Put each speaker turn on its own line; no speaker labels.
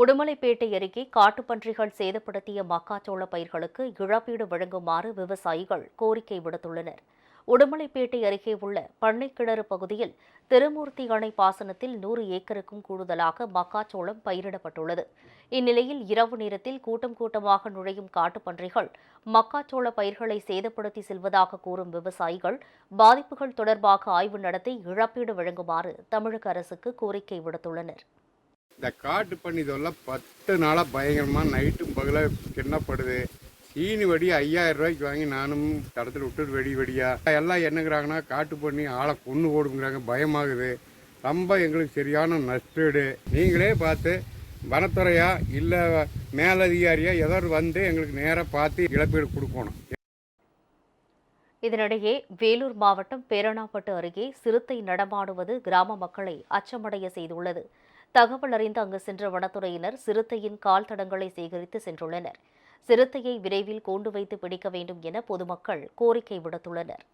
உடுமலைப்பேட்டை அருகே காட்டுப்பன்றிகள் சேதப்படுத்திய மக்காச்சோள பயிர்களுக்கு இழப்பீடு வழங்குமாறு விவசாயிகள் கோரிக்கை விடுத்துள்ளனர். உடுமலைப்பேட்டை அருகே உள்ள பண்ணைக்கிணறு பகுதியில் திருமூர்த்தி அணை பாசனத்தில் நூறு ஏக்கருக்கும் கூடுதலாக மக்காச்சோளம் பயிரிடப்பட்டுள்ளது. இந்நிலையில் இரவு நேரத்தில் கூட்டம் கூட்டமாக நுழையும் காட்டுப்பன்றிகள் மக்காச்சோள பயிர்களை சேதப்படுத்தி செல்வதாக கூறும் விவசாயிகள் பாதிப்புகள் தொடர்பாக ஆய்வு நடத்தி இழப்பீடு வழங்குமாறு தமிழக அரசுக்கு கோரிக்கை விடுத்துள்ளனர்.
இந்த காட்டு பண்ணி இதெல்லாம் பத்து நாளாக பயங்கரமாக நைட்டும் பகலாக கிண்ணப்படுது சீனி வடி ஐயாயிரம் ரூபாய்க்கு வாங்கி நானும் தடத்தில் விட்டு வெடி வெடியாக எல்லாம் என்னங்கிறாங்கன்னா காட்டு பண்ணி ஆளை கொன்று போடுங்கிறாங்க பயமாகுது. ரொம்ப எங்களுக்கு சரியான நஷ்டீடு. நீங்களே பார்த்து வனத்துறையா இல்லை மேலதிகாரியா ஏதாவது வந்து எங்களுக்கு நேராக பார்த்து இழப்பீடு கொடுக்கணும்.
இதனிடையே வேலூர் மாவட்டம் பேரணாப்பட்டு அருகே சிறுத்தை நடமாடுவது கிராம மக்களை அச்சமடைய செய்துள்ளது. தகவல் அறிந்து அங்கு சென்ற வனத்துறையினர் சிறுத்தையின் கால் தடங்களை சேகரித்து சென்றுள்ளனர். சிறுத்தையை விரைவில் கூண்டு வைத்து பிடிக்க வேண்டும் என பொதுமக்கள் கோரிக்கை விடுத்துள்ளனர்.